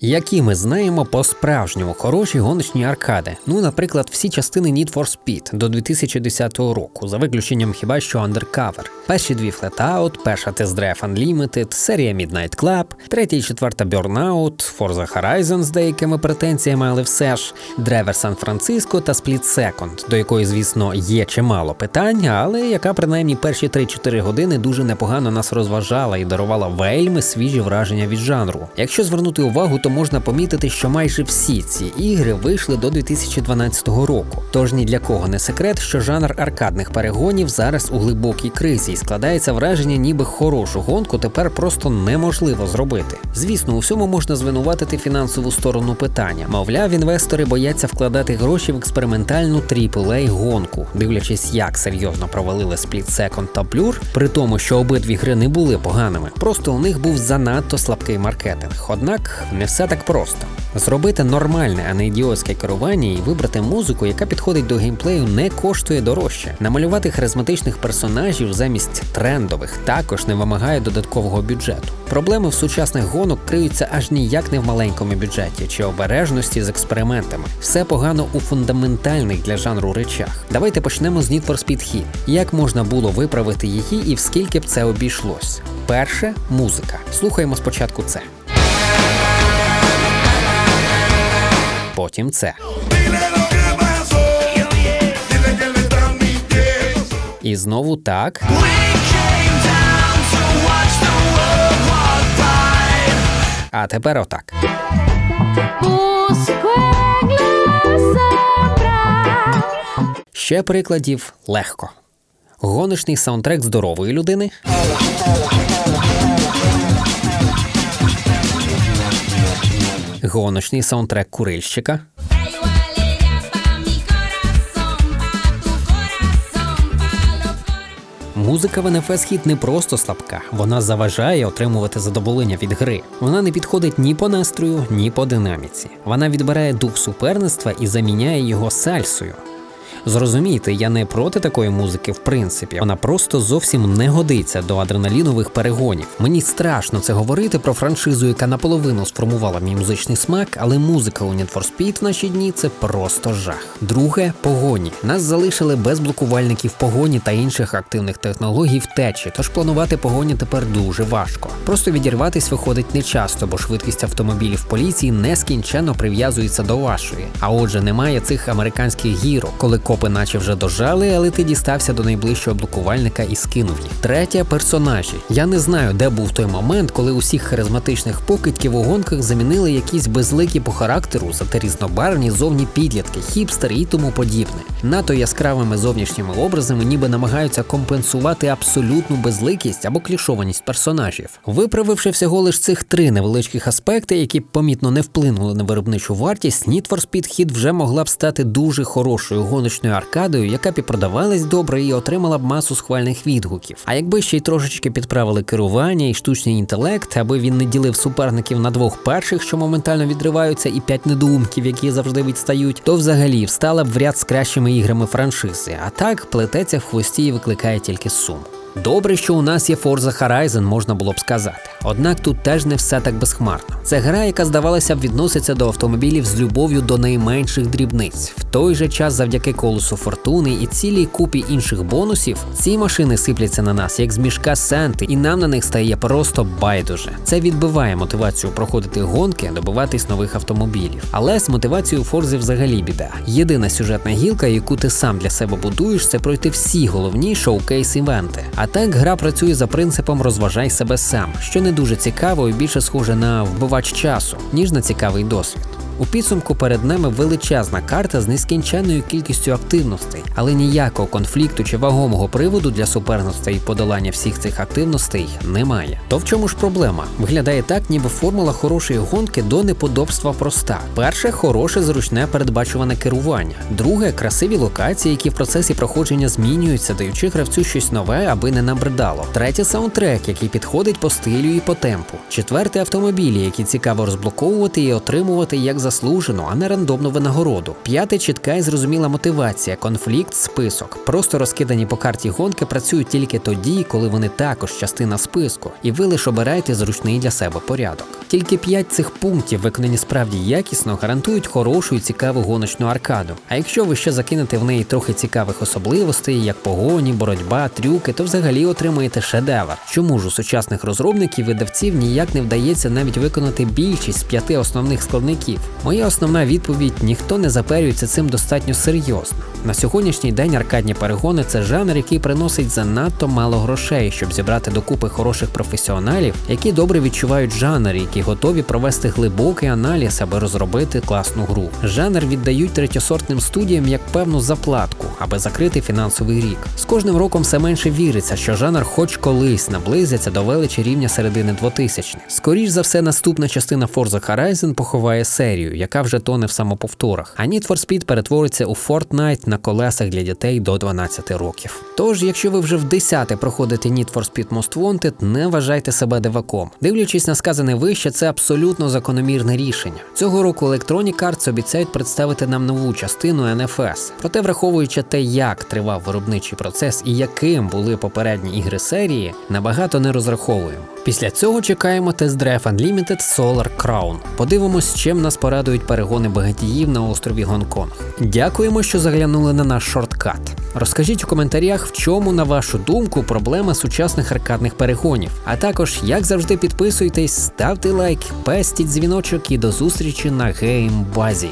Які ми знаємо по-справжньому хороші гоночні аркади. Ну, наприклад, всі частини Need for Speed до 2010 року, за виключенням хіба що Undercover. Перші дві Flatout, перша Test Drive Unlimited, серія Midnight Club, третя і четверта Burnout, Forza Horizon з деякими претензіями, але все ж, Driver San Francisco та Split Second, до якої, звісно, є чимало питань, але яка принаймні перші 3-4 години дуже непогано нас розважала і дарувала вельми свіжі враження від жанру. Якщо звернути увагу, то можна помітити, що майже всі ці ігри вийшли до 2012 року. Тож ні для кого не секрет, що жанр аркадних перегонів зараз у глибокій кризі і складається враження, ніби хорошу гонку тепер просто неможливо зробити. Звісно, у всьому можна звинуватити фінансову сторону питання. Мовляв, інвестори бояться вкладати гроші в експериментальну AAA гонку, дивлячись, як серйозно провалили Split Second та Blur, при тому, що обидві гри не були поганими. Просто у них був занадто слабкий маркетинг. Однак не все так просто. Зробити нормальне, а не ідіотське керування і вибрати музику, яка підходить до геймплею, не коштує дорожче. Намалювати харизматичних персонажів замість трендових також не вимагає додаткового бюджету. Проблеми в сучасних гонок криються аж ніяк не в маленькому бюджеті чи обережності з експериментами. Все погано у фундаментальних для жанру речах. Давайте почнемо з Need for Speed Heat. Як можна було виправити її і в скільки б це обійшлось? Перше музика. Слухаємо спочатку це. Está mintiendo. І знову так. А тепер отак. Ще прикладів легко. Гоночний саундтрек здорової людини. Гоночний саундтрек курильщика. Музика в NFS Hit не просто слабка, вона заважає отримувати задоволення від гри. Вона не підходить ні по настрою, ні по динаміці. Вона відбирає дух суперництва і заміняє його сальсою. Зрозумійте, я не проти такої музики, в принципі. Вона просто зовсім не годиться до адреналінових перегонів. Мені страшно це говорити про франшизу, яка наполовину сформувала мій музичний смак, але музика у Need for Speed в наші дні це просто жах. Друге погоні. Нас залишили без блокувальників погоні та інших активних технологій втечі, тож планувати погоні тепер дуже важко. Просто відірватись виходить нечасто, бо швидкість автомобілів поліції нескінченно прив'язується до вашої. А отже, немає цих американських гірок, коли копи наче вже дожали, але ти дістався до найближчого блокувальника і скинув їх. Третє персонажі. Я не знаю, де був той момент, коли усіх харизматичних покидьків у гонках замінили якісь безликі по характеру, зате різнобарвні зовні підлітки, хіпстери і тому подібне. Надто яскравими зовнішніми образами ніби намагаються компенсувати абсолютну безликість або клішованість персонажів. Виправивши всього лиш цих три невеличких аспекти, які помітно не вплинули на виробничу вартість, Need for Speed Hit вже могла б стати дуже хорошою гоночною аркадою, яка б і продавалась добре і отримала б масу схвальних відгуків. А якби ще й трошечки підправили керування і штучний інтелект, аби він не ділив суперників на двох перших, що моментально відриваються, і п'ять недоумків, які завжди відстають, то взагалі встала б в ряд з кращими іграми франшизи. А так плететься в хвості і викликає тільки сум. Добре, що у нас є Forza Horizon, можна було б сказати. Однак тут теж не все так безхмарно. Це гра, яка здавалося б відноситься до автомобілів з любов'ю до найменших дрібниць. В той же час, завдяки колесу фортуни і цілій купі інших бонусів, ці машини сипляться на нас як з мішка сенти, і нам на них стає просто байдуже. Це відбиває мотивацію проходити гонки, добиватись нових автомобілів. Але з мотивацією Форзи взагалі біда. Єдина сюжетна гілка, яку ти сам для себе будуєш, це пройти всі головні шоукейс-івенти. А так гра працює за принципом розважай себе сам, що не дуже цікаво і більше схоже на вбивач часу, ніж на цікавий досвід. У підсумку перед нами величезна карта з нескінченною кількістю активностей, але ніякого конфлікту чи вагомого приводу для суперництва і подолання всіх цих активностей немає. То в чому ж проблема? Виглядає так, ніби формула хорошої гонки до неподобства проста. Перше хороше зручне передбачуване керування. Друге красиві локації, які в процесі проходження змінюються, даючи гравцю щось нове, аби не набридало. Третє саундтрек, який підходить по стилю і по темпу. Четверте автомобілі, які цікаво розблоковувати і отримувати як за заслужену, а не рандомну винагороду. П'яте чітка і зрозуміла мотивація, конфлікт, список. Просто розкидані по карті гонки працюють тільки тоді, коли вони також частина списку, і ви лише обираєте зручний для себе порядок. Тільки п'ять цих пунктів, виконані справді якісно, гарантують хорошу і цікаву гоночну аркаду. А якщо ви ще закинете в неї трохи цікавих особливостей, як погоні, боротьба, трюки, то взагалі отримаєте шедевр. Чому ж у сучасних розробників видавців ніяк не вдається навіть виконати більшість з п'яти основних складників? Моя основна відповідь: ніхто не заперюється цим достатньо серйозно. На сьогоднішній день аркадні перегони це жанр, який приносить занадто мало грошей, щоб зібрати докупи хороших професіоналів, які добре відчувають жанр, які готові провести глибокий аналіз, аби розробити класну гру. Жанр віддають третьосортним студіям як певну заплатку, аби закрити фінансовий рік. З кожним роком все менше віриться, що жанр хоч колись наблизиться до величі рівня середини 2000-х. Скоріш за все, наступна частина Forza Horizon поховає серію, яка вже тоне в самоповторах. А Need for Speed перетвориться у Fortnite на колесах для дітей до 12 років. Тож, якщо ви вже в десяте проходите Need for Speed Most Wanted, не вважайте себе диваком. Дивлячись на сказане вище, це абсолютно закономірне рішення. Цього року Electronic Arts обіцяють представити нам нову частину NFS. Проте, враховуючи те, як тривав виробничий процес і яким були попередні ігри серії, набагато не розраховуємо. Після цього чекаємо тест-драйв Unlimited Solar Crown. Подивимось, чим нас порадують перегони багатіїв на острові Гонконг. Дякуємо, що заглянули на наш шорткат. Розкажіть у коментарях, в чому, на вашу думку, проблема сучасних аркадних перегонів. А також, як завжди, підписуйтесь, ставте лайк, пестіть дзвіночок і до зустрічі на геймбазі.